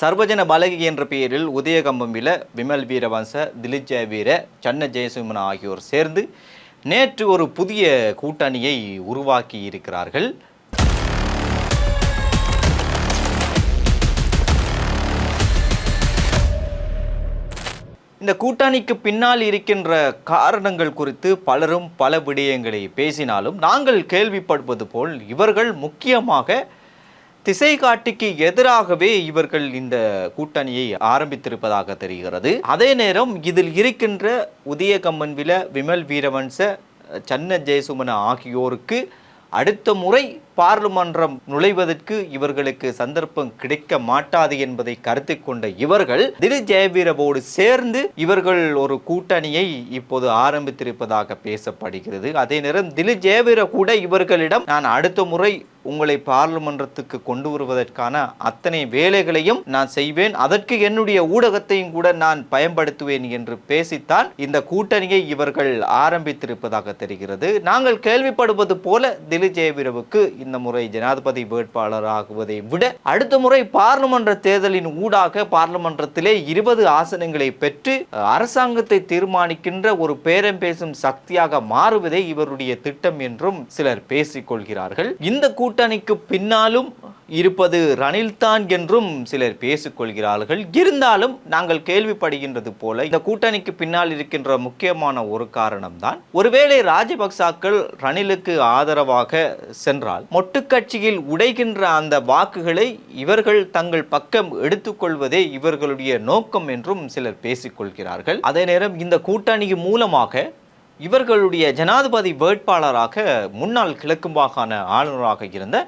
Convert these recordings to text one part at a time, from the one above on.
சர்வஜன பலகி என்ற பெயரில் உதயகம்பம்பில விமல் வீரவன்ச திலிப் ஜெயவீர சன்ன ஜெயசுமன் ஆகியோர் சேர்ந்து நேற்று ஒரு புதிய கூட்டணியை உருவாக்கி இருக்கிறார்கள். இந்த கூட்டணிக்கு பின்னால் இருக்கின்ற காரணங்கள் குறித்து பலரும் பல விடயங்களை பேசினாலும் நாங்கள் கேள்விப்படுவது போல் இவர்கள் முக்கியமாக திசை காட்டிக்கு எதிராகவே இவர்கள் இந்த கூட்டணியை ஆரம்பித்திருப்பதாக தெரிகிறது. அதே நேரம் இதில் இருக்கின்ற உதயகம்மன்வில விமல் வீரவன்ச சன்ன ஜெயசுமன ஆகியோருக்கு அடுத்த முறை பார்லிமன்றம் நுழைவதற்கு இவர்களுக்கு சந்தர்ப்பம் கிடைக்க மாட்டாது என்பதை கருத்து கொண்ட இவர்கள் திலீப் ஜெயவீரவோடு சேர்ந்து இவர்கள் ஒரு கூட்டணியை இப்போது ஆரம்பித்திருப்பதாக பேசப்படுகிறது. அதே நேரம் திலீப் ஜெயவீர கூட இவர்களிடம் நான் அடுத்த முறை உங்களை பார்லிமன்றத்துக்கு கொண்டு வருவதற்கான அத்தனை வேலைகளையும் நான் செய்வேன். அதற்கு என்னுடைய ஊடகத்தையும் கூட நான் பயன்படுத்துவேன் என்று பேசித்தான் இந்த கூட்டணியை இவர்கள் ஆரம்பித்திருப்பதாக தெரிகிறது. நாங்கள் கேள்விப்படுவது போல திலீப் ஜெயவீரவுக்கு இந்த முறை ஜனாதிபதி வேட்பாளராகுவதை விட அடுத்த முறை பார்லிமன்ற தேர்தலின் ஊடாக பார்லிமன்றத்திலே இருபது ஆசனங்களை பெற்று அரசாங்கத்தை தீர்மானிக்கின்ற ஒரு பேரம் பேசும் சக்தியாக மாறுவதே இவருடைய திட்டம் என்றும் சிலர் பேசிக்கொள்கிறார்கள். இந்த கூட்டணிக்கு பின்னாலும் இருப்பது ரணில்தான் என்றும் சிலர் பேசிக்கொள்கிறார்கள். இருந்தாலும் நாங்கள் கேள்விப்படுகின்றது போல இந்த கூட்டணிக்கு பின்னால் இருக்கின்ற முக்கியமான ஒரு காரணம்தான் ஒருவேளை ராஜபக்சாக்கள் ரணிலுக்கு ஆதரவாக சென்றால் மொட்டுக்கட்சியில் உடைகின்ற அந்த வாக்குகளை இவர்கள் தங்கள் பக்கம் எடுத்துக்கொள்வதே இவர்களுடைய நோக்கம் என்றும் சிலர் பேசிக்கொள்கிறார்கள். அதே நேரம் இந்த கூட்டணி மூலமாக இவர்களுடைய ஜனாதிபதி வேட்பாளராக முன்னாள் கிழக்கு மாகாண ஆளுநராக இருந்த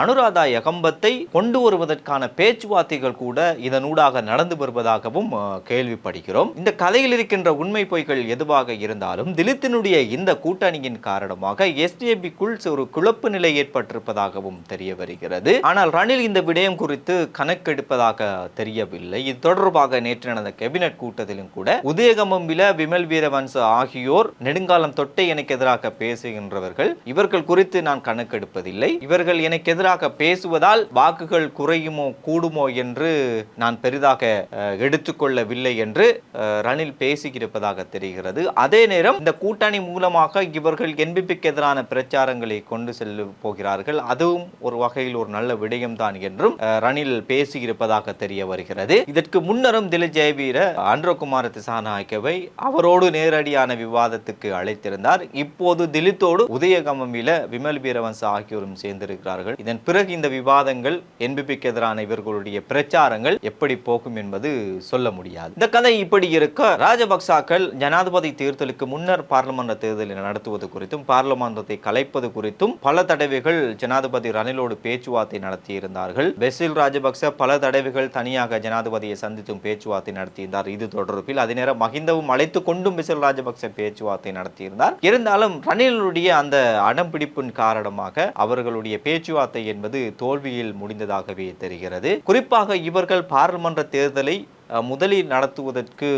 அனுராதா எகம்பத்தை கொண்டு வருவதற்கான பேச்சுவார்த்தைகள் கூட இதனூடாக நடந்து வருவதாகவும் கேள்விப்படுகிறோம். இந்த கதையில் இருக்கின்ற உண்மை பொய்கள் எதுவாக இருந்தாலும் திலித்தினுடைய இந்த கூட்டணியின் காரணமாக எஸ்டிஏபிக்குள் ஒரு குழப்பு நிலை ஏற்பட்டிருப்பதாகவும் தெரிய வருகிறது. ஆனால் ரணில் இந்த விடயம் குறித்து கணக்கெடுப்பதாக தெரியவில்லை. இது தொடர்பாக நேற்று நடந்த கேபினட் கூட்டத்திலும் கூட உதயகமம்பில விமல் வீரவன்ச ஆகியோர் நெடுங்காலம் தொட்டை எனக்கு எதிராக பேசுகின்றவர்கள். இவர்கள் குறித்து நான் கணக்கெடுப்பதில்லை. இவர்கள் எனக்கு எதிராக பேசுவதால் வாக்குகள் குறையுமோ கூடுமோ என்று நான் பெரிதாக எடுத்துக்கொள்ளவில்லை என்று ரணில் பேசியிருப்பதாக தெரிகிறது. அதே நேரம் இந்த கூட்டணி மூலமாக இவர்கள் என்பிபிக்கு எதிரான பிரச்சாரங்களை கொண்டு செல்ல போகிறார்கள். அதுவும் ஒரு வகையில் ஒரு நல்ல விடயம்தான் என்றும் ரணில் பேசியிருப்பதாக தெரிய வருகிறது. இதற்கு முன்னரும் திலீப் ஜெயவீர அன்றகுமார திசாநாயக்கவை அவரோடு நேரடியான விவாதத்துக்கு அழைத்திருந்தார். இப்போது திலித்தோடு உதயகமில விமல் வீரவன்ச ஆகியோரும் சேர்ந்திருக்கிறார்கள். இதன் பிறகு இந்த விவாதங்கள் என்பிபிக்கு எதிரான இவர்களுடைய பிரச்சாரங்கள் எப்படி போகும் என்பது சொல்ல முடியாது. இந்த கதை இப்படி இருக்க ராஜபக்சாக்கள் ஜனாதிபதி தேர்தலுக்கு முன்னர் பார்லிமன்ற தேர்தலை நடத்துவது குறித்தும் பார்லிமன்றத்தை கலைப்பது குறித்தும் பல தடவைகள் ஜனாதிபதி ரணிலோடு பேச்சுவார்த்தை நடத்தியிருந்தார்கள். பெசில் ராஜபக்ச பல தடவைகள் தனியாக ஜனாதிபதியை சந்தித்தும் பேச்சுவார்த்தை நடத்தியிருந்தார். இது தொடர்பில் அதே நேரம் மகிந்தவும் அழைத்து கொண்டும் பெசில் ராஜபக்ச பேச்சுவார்த்தை நடத்தியிருந்தார். இருந்தாலும் ரணிலுடைய அந்த அடம்பிடிப்பின் காரணமாக அவர்களுடைய பேச்சுவார்த்தை என்பது தோல்வியில் முடிந்ததாகவே தெரிகிறது. குறிப்பாக இவர்கள் பாராளுமன்ற தேர்தலை முதலீடு முதலில் நடத்துவதற்கு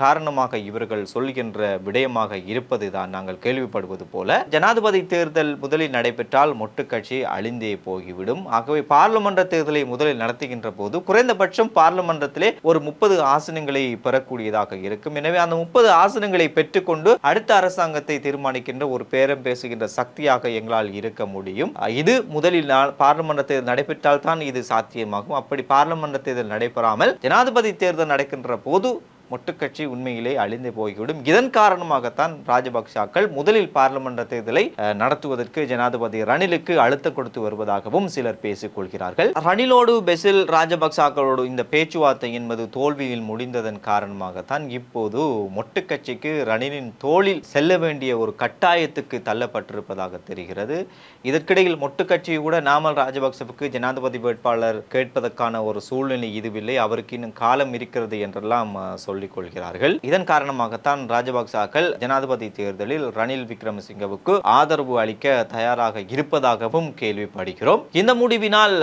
காரணமாக இவர்கள் சொல்கின்ற விடயமாக இருப்பது தான் நாங்கள் கேள்விப்படுவது போல. ஜனாதிபதி தேர்தல் முதலில் நடைபெற்றால் மொட்டுக்கட்சி அழிந்தே போகிவிடும். ஆகவே பார்லிமன்ற தேர்தலை முதலில் நடத்துகின்ற போது குறைந்தபட்சம் பார்லிமன்றத்திலே ஒரு முப்பது ஆசனங்களை பெறக்கூடியதாக இருக்கும். எனவே அந்த முப்பது ஆசனங்களை பெற்றுக்கொண்டு அடுத்த அரசாங்கத்தை தீர்மானிக்கின்ற ஒரு பேரம் பேசுகின்ற சக்தியாக எங்களால் இருக்க முடியும். இது முதலில் பார்லிமன்ற தேர்தல் நடைபெற்றால் தான் இது சாத்தியமாகும். அப்படி பார்லிமன்ற தேர்தல் நடைபெறாமல் ஜனாதிபதி தேர்தல் நடக்கின்ற போது மொட்டுக்கட்சி உண்மையிலே அழிந்து போய்விடும். இதன் காரணமாகத்தான் ராஜபக்சாக்கள் முதலில் பார்லிமன்ற தேர்தலை நடத்துவதற்கு ஜனாதிபதி ரணிலுக்கு அழுத்தம் கொடுத்து வருவதாகவும் சிலர் பேசிக் கொள்கிறார்கள். ரணிலோடு பெசில் ராஜபக்சாக்களோடு இந்த பேச்சுவார்த்தை என்பது தோல்வியில் முடிந்ததன் காரணமாகத்தான் இப்போது மொட்டுக்கட்சிக்கு ரணிலின் தோளில் செல்ல வேண்டிய ஒரு கட்டாயத்துக்கு தள்ளப்பட்டிருப்பதாக தெரிகிறது. இதற்கிடையில் மொட்டுக்கட்சி கூட நாமல் ராஜபக்சவுக்கு ஜனாதிபதி வேட்பாளர் கேட்பதற்கான ஒரு சூழ்நிலை இதுவில்லை. அவருக்கு இன்னும் காலம் இருக்கிறது என்றெல்லாம் சொல்ல சொல்லிக் கொள்கிறார்கள் இதன் காரணமாகத்தான் ராஜபக்சாக்கள் ஜனாதிபதி தேர்தலில் ரணில் விக்ரமசிங்கவுக்கு ஆதரவு அளிக்க தயாராக இருப்பதாகவும் கேள்விப்படுகிறோம். இந்த முடிவினால்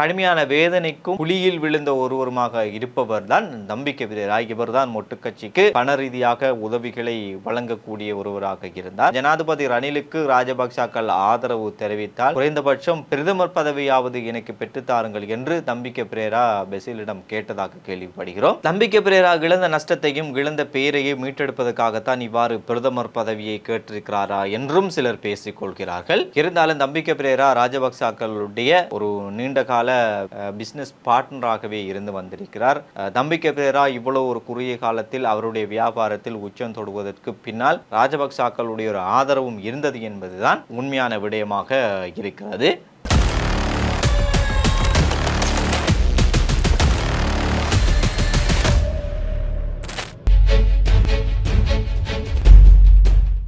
கடுமையான வேதனைக்கும் புலியில் விழுந்த ஒருவருமாக இருப்பவர் தான் நம்பிக்கை இவர் தான் மொட்டுக்கட்சிக்கு பண ரீதியாக உதவிகளை வழங்கக்கூடிய ஒருவராக இருந்தார். ஜனாதிபதி ரணிலுக்கு ராஜபக்சாக்கள் ஆதரவு தெரிவித்தால் குறைந்தபட்சம் பிரதமர் பதவியாவது எனக்கு பெற்றுத்தாருங்கள் என்று நம்பிக்கை பிரேரா பெசிலிடம் கேட்டதாக கேள்விப்படுகிறோம். நம்பிக்கை பிரேரா இழந்த நஷ்டத்தையும் இழந்த பெயரையும் மீட்டெடுப்பதற்காகத்தான் இவ்வாறு பிரதமர் பதவியை கேட்டிருக்கிறாரா என்றும் சிலர் பேசிக் கொள்கிறார்கள். இருந்தாலும் தம்பிக்க பிரேரா ராஜபக்சாக்களுடைய ஒரு நீண்ட கால பிசினஸ் பார்ட்னராகவே இருந்து வந்திருக்கிறார். அஹ், பிரேரா இவ்வளவு ஒரு குறுகிய காலத்தில் அவருடைய வியாபாரத்தில் உச்சம் தொடுவதற்கு பின்னால் ராஜபக்சாக்களுடைய ஒரு ஆதரவும் இருந்தது என்பதுதான் உண்மையான விடயமாக இருக்கிறது.